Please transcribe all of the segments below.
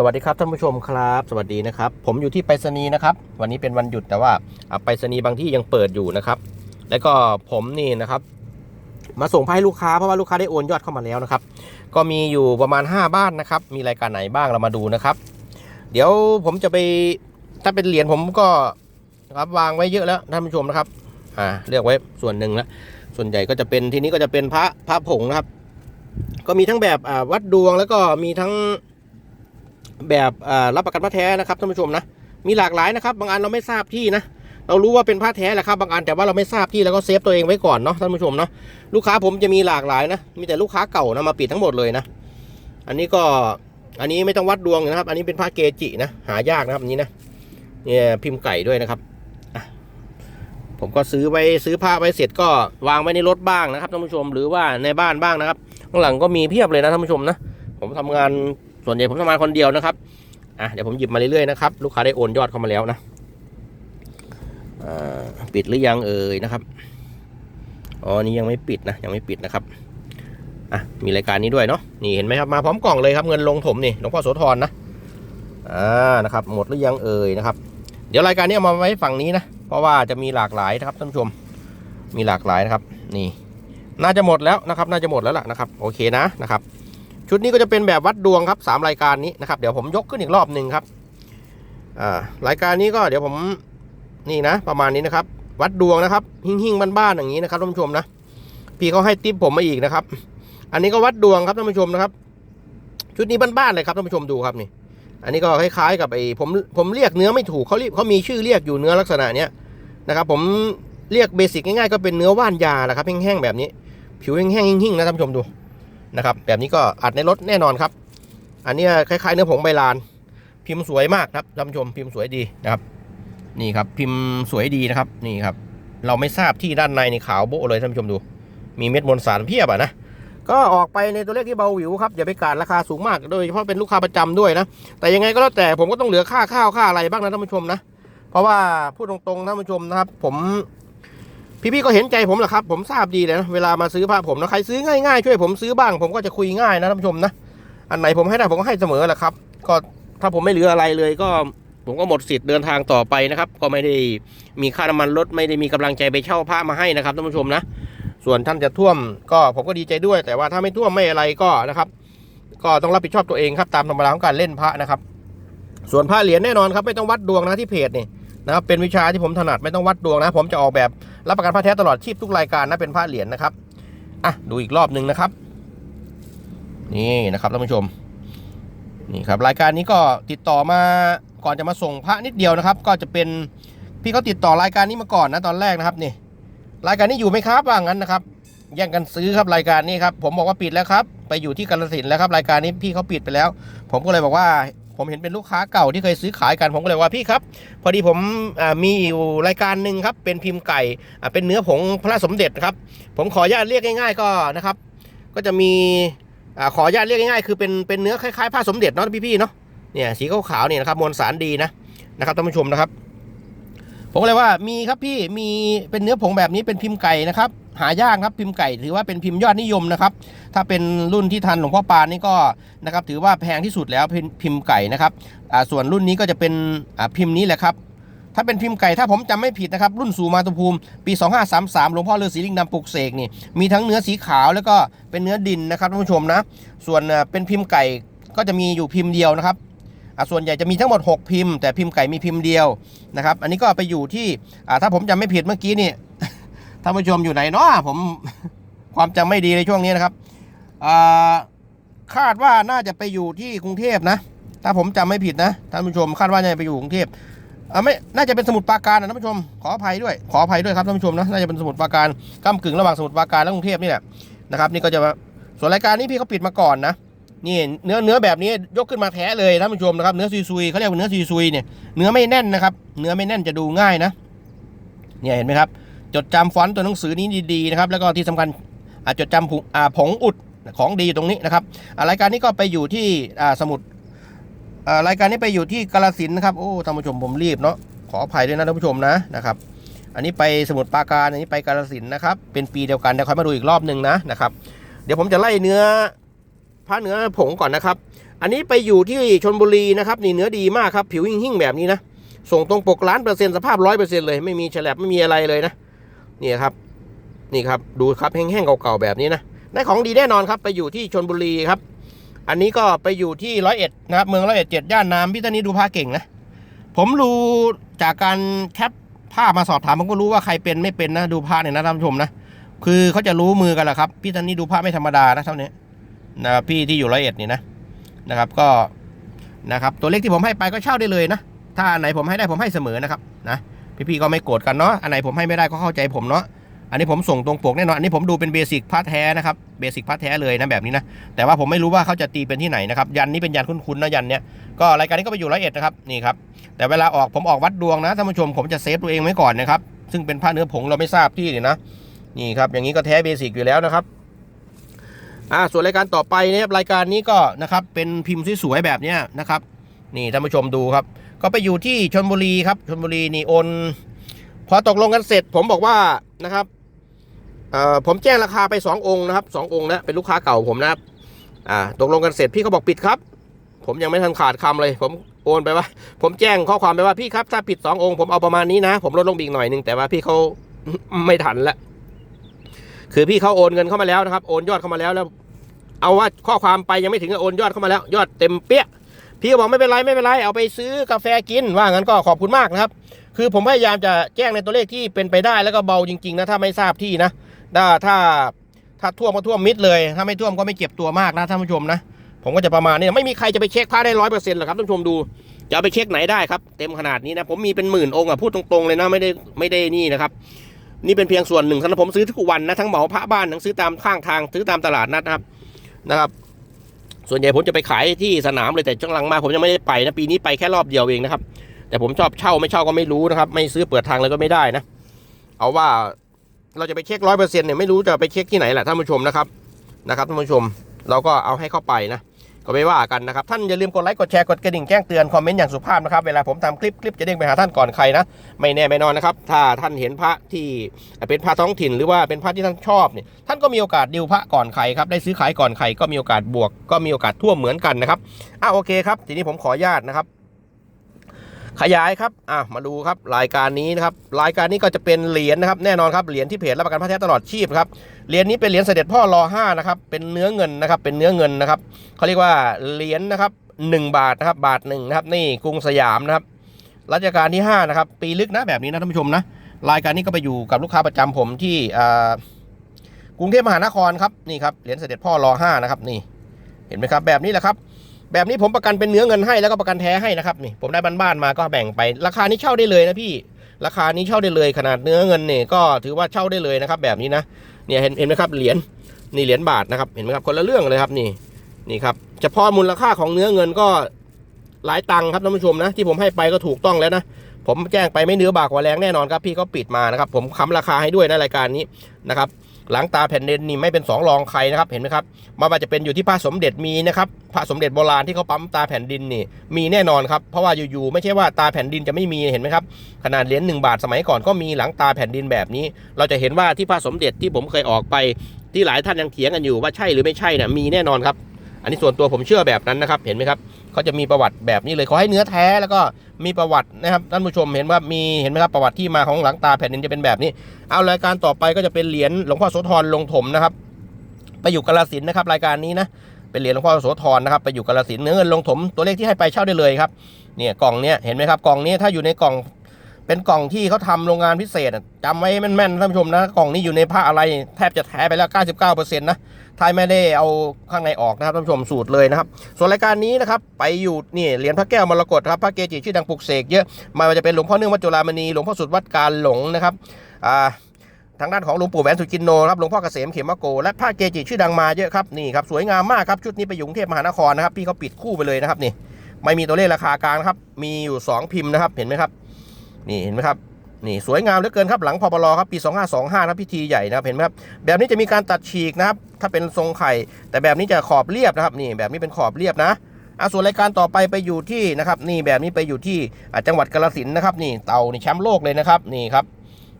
สวัสดีครับท่านผู้ชมครับ สวัสดีนะครับ ผมอยู่ที่ไปรษณีย์นะครับ วันนี้เป็นวันหยุดแต่ว่าไปรษณีย์บางที่ยังเปิดอยู่นะครับ แล้วก็ผมนี่นะครับ มาส่งให้ลูกค้าเพราะว่าลูกค้าได้โอนยอดเข้ามาแล้วนะครับ ก็มีอยู่ประมาณ 5 บ้านนะครับ มีรายการไหนบ้างเรามาดูนะครับ เดี๋ยวผมจะไปถ้าเป็นเหรียญผมก็ครับวางไว้เยอะแล้วท่านผู้ชมนะครับอ่าเลือกไว้ส่วนหนึ่งแล้วส่วนใหญ่ก็จะเป็นที่นี้ก็จะเป็นพระพระผงนะครับ ก็มีทั้งแบบวัดดวงแล้วก็มีทั้ง แบบรับประกันพระแท้นะครับท่านผู้ชมนะ มีหลากหลายนะครับ บางอันเราไม่ทราบที่นะ เรารู้ว่าเป็นพระแท้แหละครับบางอันแต่ว่าเราไม่ทราบที่แล้วก็เซฟตัวเองไว้ก่อนเนาะท่านผู้ชมเนาะลูกค้าผมจะมีหลากหลายนะ มีแต่ลูกค้าเก่านะมาปิดทั้งหมดเลยนะ อันนี้ก็อันนี้ไม่ต้องวัดดวงนะครับ อันนี้เป็นพระเกจินะ หายากนะครับอันนี้นะเนี่ยพิมพ์ไก่ด้วยนะครับผมก็ซื้อไว้ซื้อผ้าไว้เสร็จก็วางไว้ในรถบ้างนะครับท่านผู้ชมหรือว่าในบ้านบ้างนะครับข้างหลังก็มีเพียบเลยนะท่านผู้ชมนะผมทำงาน ส่วนใหญ่ผมทำงานคนเดียวนะครับอะเดี๋ยวผมหยิบมาเรื่อยๆนะครับ ลูกค้าได้โอนยอดเข้ามาแล้วนะปิดหรือยังเอ่ยนะครับอ๋อนี่ยังไม่ปิดนะยังไม่ปิดนะครับอะมีรายการนี้ด้วยเนาะนี่เห็นไหมครับมาพร้อมกล่องเลยครับเงินลงถมนี่หลวงพ่อโสธรนะอ่านะครับ หมดหรือยังเอ่ยนะครับ เดี๋ยวรายการนี้เอามาไว้ฝั่งนี้นะเพราะว่าจะมีหลากหลายนะครับท่านผู้ชมมีหลากหลายนะครับ นี่ น่าจะหมดแล้วนะครับ น่าจะหมดแล้วล่ะนะครับ โอเคนะนะครับ ชุดนี้ก็จะเป็นแบบวัดดวงครับสามรายการนี้นะครับเดี๋ยวผมยกขึ้นอีกรอบหนึ่งครับอ่ารายการนี้ก็เดี๋ยวผมนี่นะ ประมาณนี้นะครับ วัดดวงนะครับ หิ่งหิ่งๆบ้านๆอย่างนี้นะครับท่านผู้ชมนะพี่เขาให้ติปผมมาอีกนะครับ อันนี้ก็วัดดวงครับท่านผู้ชมนะครับ ชุดนี้บ้านๆเลยครับท่านผู้ชมดูครับนี่อันนี้ก็คล้ายๆกับไอ้ผมผมเรียกเนื้อไม่ถูกเขาเรียกเขามีชื่อเรียกอยู่เนื้อลักษณะเนี้ยนะครับ ผมเรียกเบสิกง่ายๆก็เป็นเนื้อว่านยาแหละครับแห้งๆแบบนี้ ผิวแห้งๆหิ่งๆนะท่านผู้ชมดู นะครับ แบบนี้ก็อัดในรถแน่นอนครับ อันนี้คล้ายๆ เนื้อผงใบลาน พิมพ์สวยมากครับท่านผู้ชมพิมพ์สวยดีนะครับ นี่ครับพิมพ์สวยดีนะครับนี่ครับ เราไม่ทราบที่ด้านในในขาวโบะเลยท่านผู้ชมดู มีเม็ดมวลสารเพียบอะนะก็ออกไปในตัวเลขที่เบาหวิวครับอย่าไปการราคาสูงมากโดยเฉพาะเป็นลูกค้าประจำด้วยนะ แต่ยังไงก็แล้วแต่ผมก็ต้องเหลือค่าข้าวค่าอะไรบ้างนะท่านผู้ชมนะ เพราะว่าพูดตรงๆท่านผู้ชมนะครับ ผม พี่ๆก็เห็นใจผมแหละครับ ผมทราบดีเลยนะเวลามาซื้อผ้าผมนะใครซื้อง่ายๆช่วยผมซื้อบ้าง ผมก็จะคุยง่ายนะท่านผู้ชมนะอันไหนผมให้ได้ผมก็ให้เสมอแหละครับ ก็ถ้าผมไม่เหลืออะไรเลยก็ผมก็หมดสิทธิ์เดินทางต่อไปนะครับ ก็ไม่ได้มีค่าน้ำมันรถไม่ได้มีกำลังใจไปเช่าผ้ามาให้นะครับท่านผู้ชมนะ ส่วนท่านจะท่วมก็ผมก็ดีใจด้วย แต่ว่าถ้าไม่ท่วมไม่อะไรก็นะครับ ก็ต้องรับผิดชอบตัวเองครับตามธรรมดาของการเล่นพระนะครับ ส่วนผ้าเหรียญแน่นอนครับไม่ต้องวัดดวงนะที่เพจนี่นะครับเป็นวิชาที่ผมถนัดไม่ต้องวัดดวงนะ ผมจะออกแบบ รับประกันผ้าแท้ตลอดชีพทุกรายการนะเป็นผ้าเหรียญนะครับอะดูอีกรอบหนึ่งนะครับ นี่นะครับท่านผู้ชมนี่ครับรายการนี้ก็ติดต่อมาก่อนจะมาส่งพระนิดเดียวนะครับ ก็จะเป็นพี่เขาติดต่อรายการนี้มาก่อนนะตอนแรกนะครับนี่รายการนี้อยู่ไหมครับว่างั้นนะครับแย่งกันซื้อครับรายการนี้ครับผมบอกว่าปิดแล้วครับ ไปอยู่ที่กาลสินแล้วครับรายการนี้พี่เขาปิดไปแล้ว ผมก็เลยบอกว่า ผมเห็นเป็นลูกค้าเก่าที่เคยซื้อขายกันผมก็เลยว่าพี่ครับ พอดีผมมีอยู่รายการหนึ่งครับเป็นพิมพ์ไก่เป็นเนื้อผงพระสมเด็จครับ ผมขออนุญาตเรียกง่าย ๆ ก็นะครับ ก็จะมีอขออนุญาตเรียกง่ายๆคือเป็นเป็นเนื้อคล้ายๆผ้าสมเด็จเนาะพี่ๆเนาะเนี่ยสีขาวๆเนี่ยนะครับมวลสารดีนะนะครับท่านผู้ชมนะครับ ผมเลยว่ามีครับพี่มีเป็นเนื้อผงแบบนี้เป็นพิมพ์ไก่นะครับหายากครับพิมพ์ไก่ถือว่าเป็นพิมพ์ยอดนิยมนะครับ ถ้าเป็นรุ่นที่ทันหลวงพ่อปานนี่ก็นะครับถือว่าแพงที่สุดแล้วพิมพ์พิมพ์ไก่นะครับส่วนรุ่นนี้ก็จะเป็นพิมพ์นี้แหละครับถ้าเป็นพิมพ์ไก่ถ้าผมจำไม่ผิดนะครับ รุ่นสู่มาตุภูมิ ปี 2533หลวงพ่อฤาษีลิงดำปลุกเสกนี่มีทั้งเนื้อสีขาวแล้วก็เป็นเนื้อดินนะครับท่านผู้ชมนะ ส่วนเป็นพิมพ์ไก่ก็จะมีอยู่พิมพ์เดียวนะครับ ส่วนใหญ่จะมีทั้งหมด 6 พิมพ์ แต่พิมพ์ไก่มีพิมพ์เดียวนะครับ อันนี้ก็ไปอยู่ที่ถ้าผมจำไม่ผิดเมื่อกี้นี่ท่านผู้ชมอยู่ไหนเนาะผมความจำไม่ดีในช่วงนี้นะครับคาดว่าน่าจะไปอยู่ที่กรุงเทพนะ ถ้าผมจำไม่ผิดนะท่านผู้ชมคาดว่าจะไปอยู่กรุงเทพไม่น่าจะเป็นสมุดปราการนะท่านผู้ชมขออภัยด้วยขออภัยด้วยครับท่านผู้ชมนะน่าจะเป็นสมุดปราการก้ากึ่งระหว่างสมุดปราการและกรุงเทพนี่แหละนะครับ นี่ก็จะมาส่วนรายการนี้พี่เขาปิดมาก่อนนะ นี่เนื้อเนื้อแบบนี้ยกขึ้นมาแท้เลยท่านผู้ชมนะครับ เนื้อซุยๆเขาเรียกว่าเนื้อซุยๆเนี่ยเนื้อไม่แน่นนะครับ เนื้อไม่แน่นจะดูง่ายนะเนี่ยเห็นไหมครับ จดจำฟอนต์ตัวหนังสือนี้ดีๆนะครับ แล้วก็ที่สำคัญอาจดจำผงผงอุดของดีตรงนี้นะครับรายการนี้ก็ไปอยู่ที่สมุดรายการนี้ไปอยู่ที่กาลสินนะครับโอ้ท่านผู้ชมผมรีบเนาะขออภัยด้วยนะท่านผู้ชมนะนะครับ อันนี้ไปสมุทรปราการอันนี้ไปกาฬสินนะครับ เป็นปีเดียวกันเดี๋ยวค่อยมาดูอีกรอบหนึ่งนะนะครับ เดี๋ยวผมจะไล่เนื้อ ผ้าเนื้อผงก่อนนะครับ อันนี้ไปอยู่ที่ชนบุรีนะครับนี่เนื้อดีมากครับ ผิวหิ่งๆแบบนี้นะ ส่งตรงปกล้านเปอร์เซ็นต์สภาพร้อยเปอร์เซ็นต์เลย ไม่มีฉลับไม่มีอะไรเลยนะ นี่ครับ นี่ครับ ดูครับแห้งๆเก่าๆแบบนี้นะ ได้ของดีแน่นอนครับ ไปอยู่ที่ชนบุรีครับ อันนี้ก็ไปอยู่ที่ร้อยเอ็ดนะครับ เมืองร้อยเอ็ดเจ็ดย่านน้ำพี่ท่านนี้ดูผ้าเก่งนะ ผมรู้จากการแคปภาพมาสอบถามผมก็รู้ว่าใครเป็นไม่เป็นนะ ดูผ้าเนี่ยนะท่านผู้ชมนะ คือเขาจะรู้มือกันแหละครับ พี่ท่านนี้ดูผ้าไม่ธรรมดานะเท่านี้ นะครับพี่ที่อยู่ร้อยเอ็ดนี่นะนะครับก็นะครับตัวเลขที่ผมให้ไปก็เช่าได้เลยนะ ถ้าอันไหนผมให้ได้ผมให้เสมอนะครับนะพี่ๆก็ไม่โกรธกันเนาะอันไหนผมให้ไม่ได้ก็เข้าใจผมเนาะอันนี้ผมส่งตรงปกแน่นอนอันนี้ผมดูเป็นเบสิกพาร์ทแท้นะครับเบสิกพาร์ทแท้เลยนะแบบนี้นะแต่ว่าผมไม่รู้ว่าเขาจะตีเป็นที่ไหนนะครับยันนี้เป็นยันคุ้นๆนะยันเนี้ยก็รายการนี้ก็ไปอยู่ร้อยเอ็ดนะครับนี่ครับแต่เวลาออกผมออกวัดดวงนะท่านผู้ชมผมจะเซฟตัวเองไว้ก่อนนะครับซึ่งเป็นผ้าเนื้อผงเราไม่ทราบที่นี่นะนี่ครับอย่างนี้ก็แท้เบสิกอยู่แล้วนะครับ อ่าส่วนรายการต่อไปนะครับรายการนี้ก็นะครับเป็นพิมพ์สวยๆแบบเนี้ยนะครับ นี่ท่านผู้ชมดูครับ ก็ไปอยู่ที่ชนบุรีครับชนบุรีนี่โอนพอตกลงกันเสร็จ ผมบอกว่านะครับเอ่อผมแจ้งราคาไป 2 องค์นะครับสององค์นะเป็นลูกค้าเก่าผมนะครับอ่าตกลงกันเสร็จพี่เขาบอกปิดครับ ผมยังไม่ทันขาดคำเลย ผมโอนไปว่า ผมแจ้งข้อความไปว่าพี่ครับถ้าผิด 2 องค์ผมเอาประมาณนี้นะ ผมลดลงไปอีกหน่อยหนึงแต่ว่าพี่เขาไม่ทันละ คือพี่เขาโอนเงินเข้ามาแล้วนะครับ โอนยอดเข้ามาแล้วแล้ว เอาว่าข้อความไปยังไม่ถึงโอนยอดเข้ามาแล้ว ยอดเต็มเปี้ยพี่ก็บอกไม่เป็นไรไม่เป็นไรเอาไปซื้อกาแฟกินว่างั้นก็ขอบคุณมากนะครับ คือผมพยายามจะแจ้งในตัวเลขที่เป็นไปได้แล้วก็เบาจริงๆนะถ้าไม่ทราบที่นะถ้าถ้าถ้าท่วมก็ท่วมมิดเลย ถ้าไม่ท่วมก็ไม่เจ็บตัวมากนะท่านผู้ชมนะผมก็จะประมาณนี้ไม่มีใครจะไปเช็คผ้าได้ร้อยเปอร์เซ็นต์หรอกครับท่านผู้ชมดูจะไปเช็คไหนได้ครับ เต็มขนาดนี้นะผมมีเป็นหมื่นองค์อะพูดตรงๆเลยนะไม่ได้ไม่ได้นี่นะครับ นี่เป็นเพียงส่วนหนึ่งสำหรับผมซื้อทุกวันนะทั้งเหมาพระบ้านทั้งซื้อตามข้างทางซื้อตามตลาดนัดนะครับนะครับ ส่วนใหญ่ผมจะไปขายที่สนามเลยแต่ช่วงหลังมาผมยังไม่ได้ไปนะปีนี้ไปแค่รอบเดียวเองนะครับ แต่ผมชอบเช่าไม่เช่าก็ไม่รู้นะครับ ไม่ซื้อเปิดทางเลยก็ไม่ได้นะ เอาว่าเราจะไปเช็คร้อยเปอร์เซ็นต์เนี่ยไม่รู้จะไปเช็คที่ไหนแหละท่านผู้ชมนะครับนะครับท่านผู้ชมเราก็เอาให้เข้าไปนะ ก็ไม่ว่ากันนะครับ ท่านอย่าลืมกดไลค์กดแชร์กดกระดิ่งแจ้งเตือนคอมเมนต์อย่างสุภาพนะครับ เวลาผมทำคลิปคลิปจะเด้งไปหาท่านก่อนใครนะ ไม่แน่ไม่นอนนะครับ ถ้าท่านเห็นพระที่เป็นพระท้องถิ่นหรือว่าเป็นพระที่ท่านชอบเนี่ยท่านก็มีโอกาสดิวพระก่อนใครครับได้ซื้อขายก่อนใครก็มีโอกาสบวก ก็มีโอกาสทั่วเหมือนกันนะครับอะโอเคครับทีนี้ผมขออนุญาตนะครับ ขยายครับอะมาดูครับรายการนี้นะครับรายการนี้ก็จะเป็นเหรียญนะครับแน่นอนครับเหรียญที่เพจรับประกันพระแท้ตลอดชีพครับเหรียญนี้เป็นเหรียญเสด็จพ่อรอห้านะครับเป็นเนื้อเงินนะครับเป็นเนื้อเงินนะครับเขาเรียกว่าเหรียญนะครับหนึ่งบาทนะครับบาทหนึ่งนะครับนี่กรุงสยามนะครับรัชกาลที่ห้านะครับปีลึกนะแบบนี้นะท่านผู้ชมนะรายการนี้ก็ไปอยู่กับลูกค้าประจำผมที่อ่ากรุงเทพมหานครครับนี่ครับเหรียญเสด็จพ่อรอห้านะครับนี่เห็นไหมครับแบบนี้แหละครับ แบบนี้ผมประกันเป็นเนื้อเงินให้แล้วก็ประกันแท้ให้นะครับนี่ผมได้บ้านๆมาก็แบ่งไป ราคานี้เช่าได้เลยนะพี่ ราคานี้เช่าได้เลยขนาดเนื้อเงินเนี่ยก็ถือว่าเช่าได้เลยนะครับแบบนี้นะเนี่ยเห็นเห็นไหมครับเหรียญนี่เหรียญบาทนะครับเห็นไหมครับคนละเรื่องเลยครับนี่นี่ครับเฉพาะมูลค่าของเนื้อเงินก็หลายตังค์ครับท่านผู้ชมนะที่ผมให้ไปก็ถูกต้องแล้วนะผมแจ้งไปไม่เนื้อบากกว่าแรงแน่นอนครับพี่ก็ปิดมานะครับผมค้ำราคาให้ด้วยในรายการนี้นะครับ หลังตาแผ่นดินนี่ไม่เป็นสองรองใครนะครับเห็นไหมครับมาว่าจะเป็นอยู่ที่พระสมเด็จมีนะครับพระสมเด็จโบราณที่เขาปั๊มตาแผ่นดินนี่มีแน่นอนครับเพราะว่าอยู่ๆไม่ใช่ว่าตาแผ่นดินจะไม่มีเห็นไหมครับขนาดเหรียญหนึ่งบาทสมัยก่อนก็มีหลังตาแผ่นดินแบบนี้ เราจะเห็นว่าที่พระสมเด็จที่ผมเคยออกไป ที่หลายท่านยังเถียงกันอยู่ว่าใช่หรือไม่ใช่เนี่ยมีแน่นอนครับ อันนี้ส่วนตัวผมเชื่อแบบนั้นนะครับ เห็นไหมครับเขาจะมีประวัติแบบนี้เลยเขอให้เนื้อแท้แล้วก็มีประวัตินะครับท่านผู้ชมเห็นว่ามีเห็นไหมครับประวัติที่มาของหลังตาแผ่นดินจะเป็นแบบนี้ เอารายการต่อไปก็จะเป็นเหรียญหลวงพ่อโสธรลงถมนะครับ ไปอยู่กาลสินนะครับ รายการนี้นะเป็นเหรียญหลวงพ่อโสธรนะครับไปอยู่กาลสินเนื้อเงินลงถมตัวเลขที่ให้ไปเช่าได้เลยครับเนี่ยกล่องเนี้ยเห็นไหมครับกล่องนี้ถ้าอยู่ในกล่องเป็นกล่องที่เขาทำโรงงานพิเศษอะจำไว้แม่นๆท่านผู้ชมนะกล่องนี้อยู่ในผ้าอะไรแทบจะแท้ไปแล้ว 99%นะ ทายไม่ได้เอาข้างในออกนะครับท่านผู้ชมสูตรเลยนะครับ ส่วนรายการนี้นะครับไปอยู่นี่เหรียญพระแก้วมรกตครับพระเกจิชื่อดังปลุกเสกเยอะมาจะเป็นหลวงพ่อเนื่องวัดจุฬามณีหลวงพ่อสุดวัดการหลงนะครับอ่าทางด้านของหลวงปู่แหวนสุจินโนครับหลวงพ่อเกษมเขมโก และพระเกจิชื่อดังมาเยอะครับนี่ครับสวยงามมากครับชุดนี้ไปอยู่กรุงเทพมหานครนะครับพี่เขาปิดคู่ไปเลยนะครับนี่ไม่มีตัวเลขราคากลางครับมีอยู่ 2 พิมพ์นะครับเห็นไหมครับนี่เห็นไหมครับนี่สวยงามเหลือเกินครับหลังพบลครับปี 2525นะพิธีใหญ่นะครับเห็นไหมครับแบบนี้จะมีการตัดฉีกนะครับ ถ้าเป็นทรงไข่ แต่แบบนี้จะขอบเรียบนะครับนี่แบบนี้เป็นขอบเรียบนะอะส่วนรายการต่อไปไปอยู่ที่นะครับนี่แบบนี้ไปอยู่ที่จังหวัดกาฬสินนะครับนี่เต่านี่แชมป์โลกเลยนะครับนี่ครับ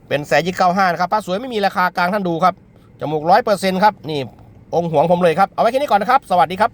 เป็นแสนยี่เก้าห้านะครับผ้าสวยไม่มีราคากลางท่านดูครับจมูกร้อยเปอร์เซ็นต์ครับนี่องค์หวงผมเลยครับเอาไว้แค่นี้ก่อนนะครับ สวัสดีครับ